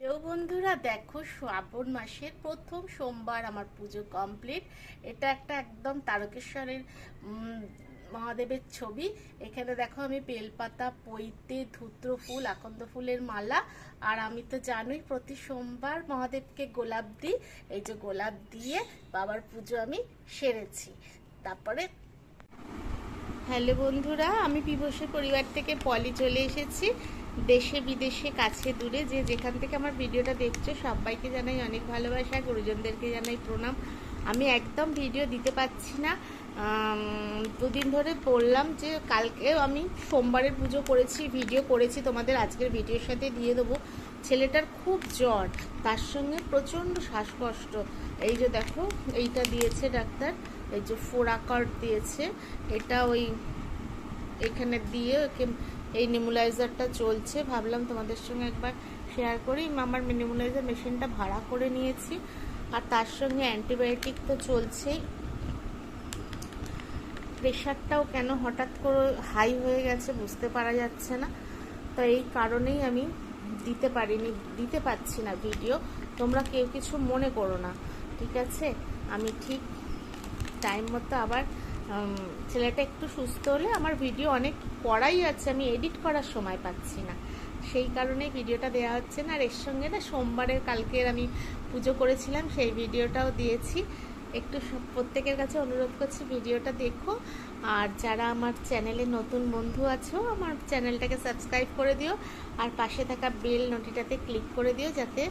Hello বন্ধুরা, দেখো শ্রাবণ মাসের প্রথম সোমবার আমার পুজো কমপ্লিট এটা একটা একদম তারকেশ্বরের মহাদেবের ছবি। এখানে দেখো আমি বেলপাতা, পৈতে, ধুত্র ফুল, আকন্দ ফুলের মালা। আর আমি তো জানোই, প্রতি সোমবার মহাদেবকে গোলাপ দিই। এই যে গোলাপ দিয়ে বাবার পুজো আমি সেরেছি। তারপরে হ্যালো বন্ধুরা, আমি বিভসের পরিবার থেকে পলি চলে এসেছি। দেশে, বিদেশে, কাছে, দূরে, যে যেখান থেকে আমার ভিডিওটা দেখছ, সবাইকে জানাই অনেক ভালোবাসা, গুরুজনদেরকে জানাই প্রণাম। আমি একদম ভিডিও দিতে পারছি না। দুদিন ধরে বললাম যে কালকেও আমি সোমবারের পুজো করেছি, ভিডিও করেছি, তোমাদের আজকের ভিডিওর সাথে দিয়ে দেবো। ছেলেটার খুব জ্বর, তার সঙ্গে প্রচণ্ড শ্বাসকষ্ট। এই যে দেখো, এইটা দিয়েছে ডাক্তার, এই যে ফোরাকার্ড দিয়েছে, এটা ওই এখানে দিয়ে ওকে এই নিমুলাইজারটা চলছে। ভাবলাম তোমাদের সঙ্গে একবার শেয়ার করি। আমার নিমুলাইজার মেশিনটা ভাড়া করে নিয়েছি। আর তার সঙ্গে অ্যান্টিবায়োটিক তো চলছেই। প্রেশারটাও কেন হঠাৎ করে হাই হয়ে গেছে বুঝতে পারা যাচ্ছে না। তো এই কারণেই আমি দিতে পারিনি, দিতে পারছি না ভিডিও তোমরা কেউ কিছু মনে করো না, ঠিক আছে? আমি ঠিক টাইম মতো আবার ছেলেটা একটু সুস্থ হলে আমার ভিডিও অনেক করাই আছে, আমি এডিট করার সময় পাচ্ছি না। সেই কারণে ভিডিওটা দেওয়া হচ্ছে না। আর এর সঙ্গে না, সোমবারের কালকের আমি পুজো করেছিলাম, সেই ভিডিওটাও দিয়েছি। একটু প্রত্যেকের কাছে অনুরোধ করছি ভিডিওটা দেখো। আর যারা আমার চ্যানেলে নতুন বন্ধু আছো, আমার চ্যানেলটাকে সাবস্ক্রাইব করে দিও। আর পাশে থাকা বেল নোটিটাতে ক্লিক করে দিও যাতে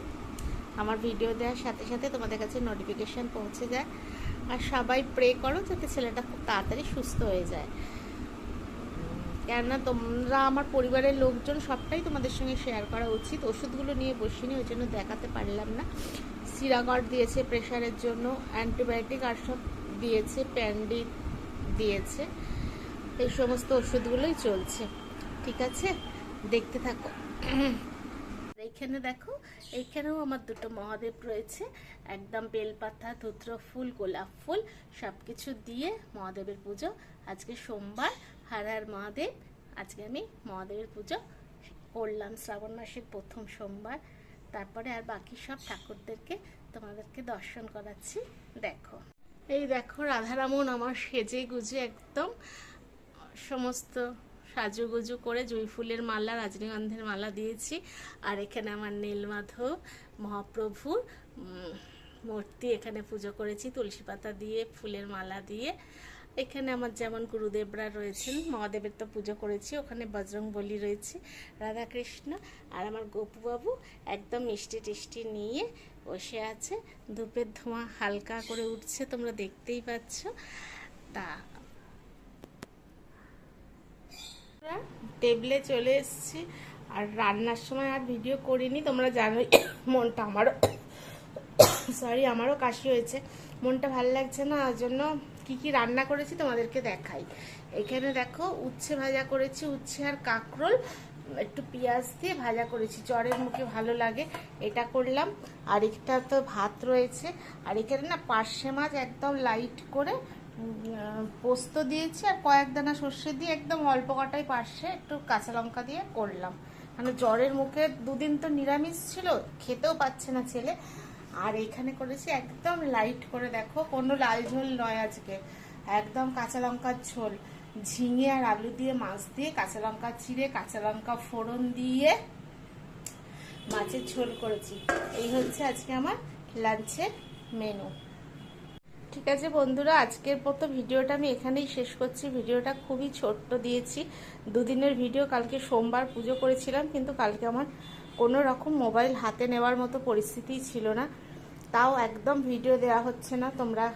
আমার ভিডিও দেওয়ার সাথে সাথে তোমাদের কাছে নোটিফিকেশান পৌঁছে যায়। আর সবাই প্রে করো যাতে ছেলেটা খুব তাড়াতাড়ি সুস্থ হয়ে যায়। কেননা তোমরা আমার পরিবারের লোকজন, সবটাই তোমাদের সঙ্গে শেয়ার করা উচিত। ওষুধগুলো নিয়ে বসিনি, ওই জন্য দেখাতে পারলাম না। সিরাগড দিয়েছে প্রেশারের জন্য অ্যান্টিবায়োটিক আর সব দিয়েছে প্যান্ডি দিয়েছে। এই সমস্ত ওষুধগুলোই চলছে। ঠিক আছে? দেখতে থাকো। এইখানে দেখো, এইখানেও আমার দুটো মহাদেব রয়েছে। একদম বেলপাতা, ধুত্র ফুল, গোলাপ ফুল সব কিছু দিয়ে মহাদেবের পুজো। আজকে সোমবার, হার হার মহাদেব। আজকে আমি মহাদেবের পুজো করলাম শ্রাবণ মাসের প্রথম সোমবার। তারপরে আর বাকি সব ঠাকুরদেরকে তোমাদেরকে দর্শন করাচ্ছি। দেখো। এই দেখো, রাধারামন আমার সেজে গুজে একদম সমস্ত সাজুগুজু করে জুঁই ফুলের মালা, রজনীগন্ধের মালা দিয়েছি। আর এখানে আমার নীলমাধব মহাপ্রভুর মূর্তি এখানে পুজো করেছি, তুলসী পাতা দিয়ে, ফুলের মালা দিয়ে। এখানে আমার যেমন গুরুদেবরা রয়েছেন, মহাদেবের তো পুজো করেছি, ওখানে বজরং বলি রয়েছে, রাধাকৃষ্ণ আর আমার গোপুবাবু একদম মিষ্টি টিষ্টি নিয়ে বসে আছে। ধূপের ধোঁয়া হালকা করে উঠছে, তোমরা দেখতেই পাচ্ছ। তা টেবিলে চলে এসেছি। আর রান্নার সময় আর ভিডিও করিনি, তোমরা জানোই মনটা আমারও সরি আমারও কাশি হয়েছে। মনটা ভালো লাগছে না, ওই জন্য কি কি রান্না করেছি তোমাদেরকে দেখাই। এখানে দেখো, উচ্ছে ভাজা করেছি, উচ্ছে আর কাঁকরোল, একটু পেঁয়াজ দিয়ে ভাজা করেছি, জ্বরের মুখে ভালো লাগে, এটা করলাম। আর একটা তো ভাত রয়েছে, আর এখানে না পার্শে মাছ একদম লাইট করে পোস্ত দিয়েছি আর কয়েক দানা সর্ষে দিয়ে একদম অল্প কটাই পার্শে একটু কাঁচা লঙ্কা দিয়ে করলাম। মানে জ্বরের মুখে দুদিন তো নিরামিষ ছিল, খেতেও পাচ্ছে না ছেলে। আর এখানে করেছি একদম লাইট করে দেখো, কোনো লাল ঝোল নয় আজকে। একদম কাঁচা লঙ্কার ঝোল। ঝিঙে আর আলু দিয়ে, মাছ দিয়ে, কাঁচা লঙ্কা চিড়ে, কাঁচা লঙ্কা ফোড়ন দিয়ে মাছের ঝোল করেছি। এই হচ্ছে আজকে আমার লাঞ্চের মেনু ঠিক আছে বন্ধুরা, আজকের মতো ভিডিওটা আমি এখানেই শেষ করছি। ভিডিওটা খুবই ছোট্ট দিয়েছি। দুদিনের ভিডিও, কালকে সোমবার পুজো করেছিলাম, কিন্তু কালকে আমার কোনো রকম মোবাইল হাতে নেওয়ার মতো পরিস্থিতিই ছিল না। তাও একদম ভিডিও দেওয়া হচ্ছে না, তোমরা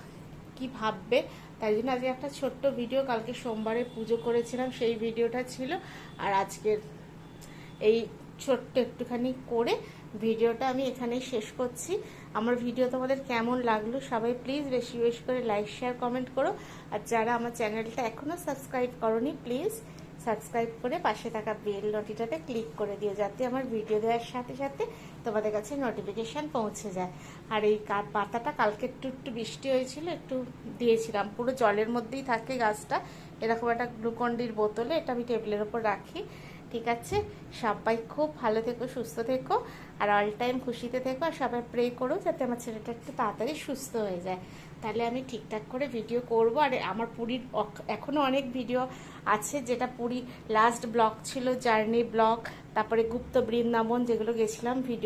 কি ভাববে? তাই জন্য আজকে একটা ছোট্ট ভিডিও, কালকে সোমবারে পুজো করেছিলাম, সেই ভিডিওটা ছিল। আর আজকের এই ছোট্ট একটুখানি করে ভিডিওটা আমি এখানেই শেষ করছি। আমার ভিডিও তোমাদের কেমন লাগল সবাই প্লিজ বেশি বেশি করে লাইক শেয়ার কমেন্ট করো। আর যারা আমার চ্যানেলটা এখনও সাবস্ক্রাইব করনি প্লিজ সাবস্ক্রাইব করে পাশে থাকা বেল নটিটাতে ক্লিক করে দিও যাতে আমার ভিডিও দেওয়ার সাথে সাথে তোমাদের কাছে নোটিফিকেশান পৌঁছে যায়। আর এই পাতাটা কালকে একটু একটু বৃষ্টি হয়েছিল, একটু দিয়েছিলাম। পুরো জলের মধ্যেই থাকে গাছটা। এরকম একটা গ্লুকন্ডির বোতলে এটা আমি টেবিলের ওপর রাখি। ঠিক আছে? সবাই খুব ভালো থেকো, সুস্থ থেকো, আর অল টাইম খুশিতে থেকো, আর সবাই প্রে করো যাতে আমার ছেলেটা একটু তাড়াতাড়ি সুস্থ হয়ে যায়। তাহলে আমি ঠিকঠাক করে ভিডিও করব, আর আমার পুরীর এখনও এখনও অনেক ভিডিও আছে যেটা পুরী লাস্ট ব্লগ ছিল জার্নি ব্লগ তারপরে গুপ্ত বৃন্দাবন যেগুলো গেছিলাম ভিডিও